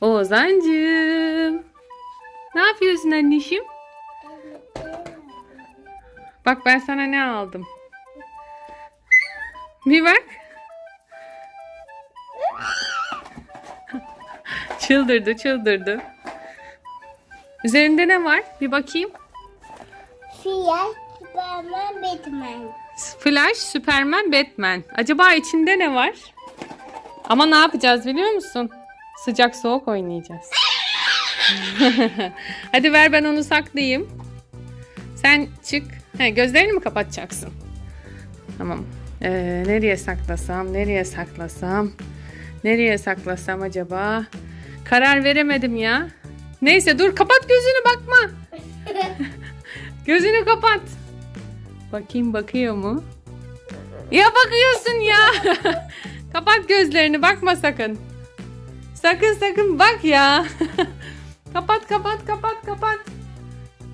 Ozancığım. Ne yapıyorsun anneciğim? Bak ben sana ne aldım. Bir bak. çıldırdı çıldırdı. Üzerinde ne var? Bir bakayım. Fiyat Superman Batman. Flash, Superman, Batman. Acaba içinde ne var? Ama ne yapacağız biliyor musun? Sıcak soğuk oynayacağız. Hadi ver ben onu saklayayım. Sen çık. He, gözlerini mi kapatacaksın? Tamam. Ee, nereye saklasam? Nereye saklasam? Nereye saklasam acaba? Karar veremedim ya. Neyse dur kapat gözünü bakma. Gözünü kapat. Bakayım bakıyor mu? Ya bakıyorsun ya. kapat gözlerini bakma sakın. Sakın sakın bak ya. kapat kapat kapat kapat.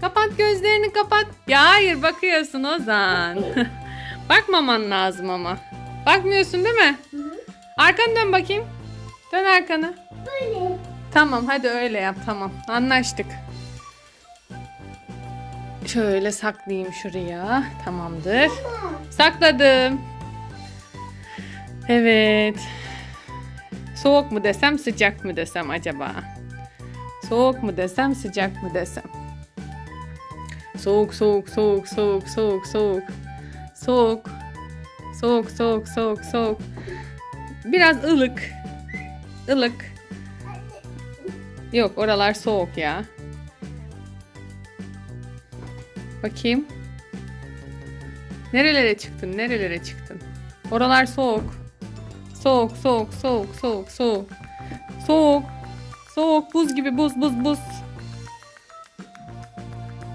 Kapat gözlerini kapat. Ya hayır bakıyorsun Ozan. Bakmaman lazım ama. Bakmıyorsun değil mi? Arkanı dön bakayım. Dön arkanı. Böyle. Tamam hadi öyle yap tamam. Anlaştık. Şöyle saklayayım şuraya. Tamamdır. Sakladım. Evet. Soğuk mu desem sıcak mı desem acaba? Soğuk mu desem sıcak mı desem? Soğuk soğuk soğuk soğuk soğuk soğuk. Soğuk. Soğuk soğuk soğuk soğuk. Biraz ılık. Ilık. Yok oralar soğuk ya. Bakayım. Nerelere çıktın? Nerelere çıktın? Oralar soğuk. Soğuk, soğuk, soğuk, soğuk, soğuk. Soğuk. Soğuk, buz gibi buz, buz, buz.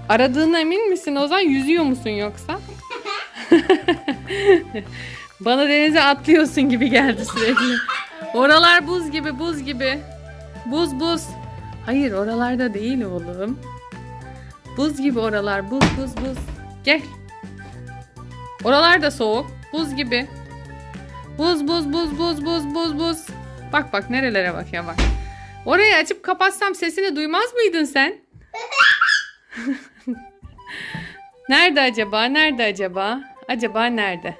Aradığına emin misin Ozan? Yüzüyor musun yoksa? Bana denize atlıyorsun gibi geldi sürekli. Oralar buz gibi, buz gibi. Buz, buz. Hayır, oralarda değil oğlum. Buz gibi oralar. Buz, buz, buz. Gel. Oralar da soğuk. Buz gibi. Buz, buz, buz, buz, buz, buz, buz. Bak bak nerelere bak ya bak. Orayı açıp kapatsam sesini duymaz mıydın sen? nerede acaba? Nerede acaba? Acaba nerede?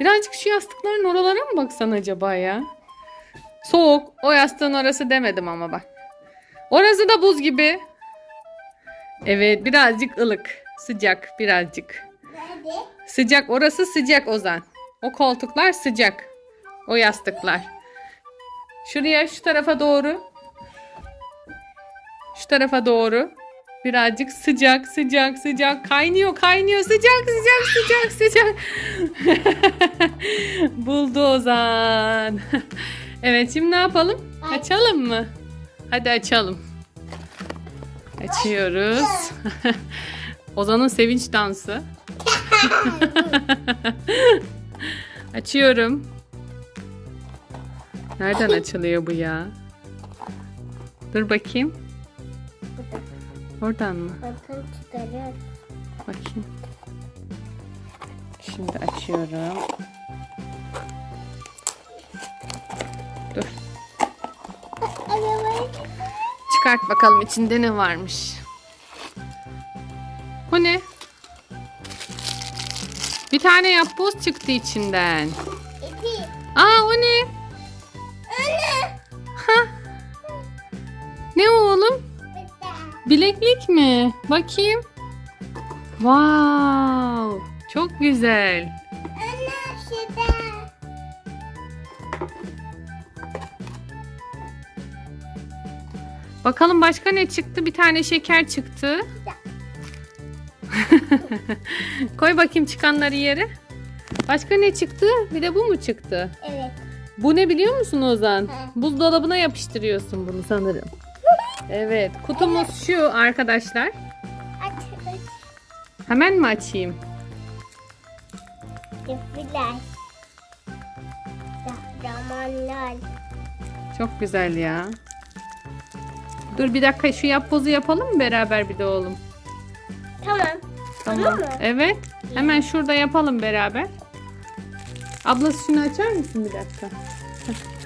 Birazcık şu yastıkların oralara mı baksan acaba ya? Soğuk. O yastığın orası demedim ama bak. Orası da buz gibi. Evet birazcık ılık. Sıcak birazcık. Nerede? Sıcak orası sıcak Ozan. O koltuklar sıcak. O yastıklar. Şuraya şu tarafa doğru. Şu tarafa doğru. Birazcık sıcak sıcak sıcak kaynıyor kaynıyor sıcak sıcak sıcak sıcak. Buldu Ozan. evet şimdi ne yapalım? Açalım mı? Hadi açalım. Açıyoruz. Ozan'ın sevinç dansı. Açıyorum. Nereden açılıyor bu ya? Dur bakayım. Oradan mı? Bakın çıkarıyor. Bakayım. Şimdi açıyorum. Dur. Çıkart bakalım içinde ne varmış. Bu ne? Bir tane yapboz çıktı içinden. İpi. Aa o ne? Anne. Ha? Ne o oğlum? Bileklik mi? Bakayım. Wow, çok güzel. Anne şurada. Bakalım başka ne çıktı? Bir tane şeker çıktı. Koy bakayım çıkanları yere. Başka ne çıktı? Bir de bu mu çıktı? Evet. Bu ne biliyor musun Ozan? He. Buzdolabına yapıştırıyorsun bunu sanırım. Evet, kutumuz şu arkadaşlar. Aç aç. Hemen mi açayım? Teşekkürler. Kahramanlar. Çok güzel ya. Dur bir dakika şu yapbozu yapalım mı beraber bir de oğlum? Tamam. Tamam. mı? Evet. Hemen şurada yapalım beraber. Ablası şunu açar mısın bir dakika? Heh.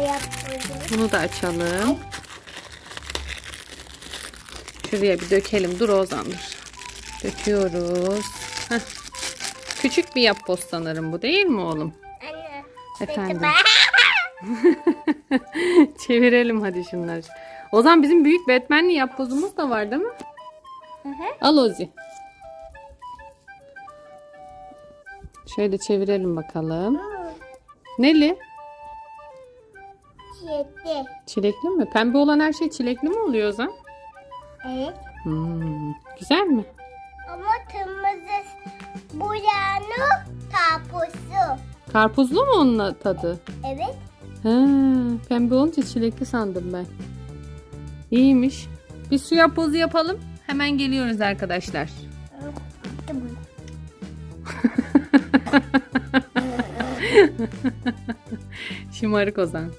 yapmadım. Bunu da açalım. Şuraya bir dökelim. Dur Ozan dur. Döküyoruz. Heh. Küçük bir yapboz sanırım bu değil mi oğlum? Anne. Efendim. Çevirelim hadi şunları. Ozan bizim büyük Batman'li yapbozumuz da var değil mi? Hı hı. Al Ozi. Şöyle çevirelim bakalım. Neli? Çiğdi. Çilekli mi? Pembe olan her şey çilekli mi oluyor Ozan? Evet. Hmm, güzel mi? Ama kırmızı buranı tapusu. Karpuzlu mu onun tadı? Evet. Ha, pembe olunca çilekli sandım ben. İyiymiş. Bir su yapbozu yapalım. Hemen geliyoruz arkadaşlar. Şımarık Ozan.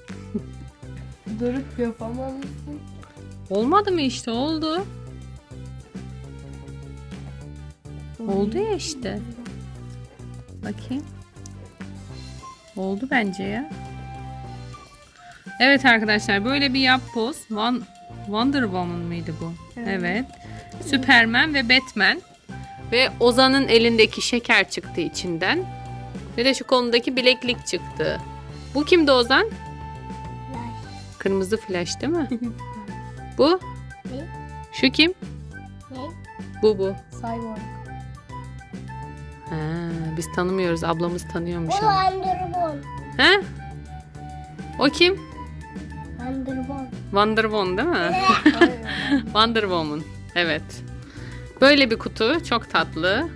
Durup yapamamışsın. Olmadı mı işte? Oldu. Oldu ya işte. Bakayım. Oldu bence ya. Evet arkadaşlar böyle bir yapboz. Won- Wonder Woman mıydı bu? Evet. Superman ve Batman. Ve Ozan'ın elindeki şeker çıktı içinden. Ve de şu kolundaki bileklik çıktı. Bu kimdi Ozan? Kırmızı flash değil mi? bu? Ne? Şu kim? Ne? Bu bu. Cyborg. Ha, biz tanımıyoruz. Ablamız tanıyormuş O ama. Underbone. Ha? O kim? Underbone. Wonder Woman değil mi? Wonder Woman. Evet. Böyle bir kutu. Çok tatlı.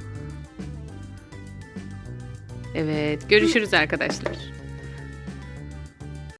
Evet. Görüşürüz arkadaşlar.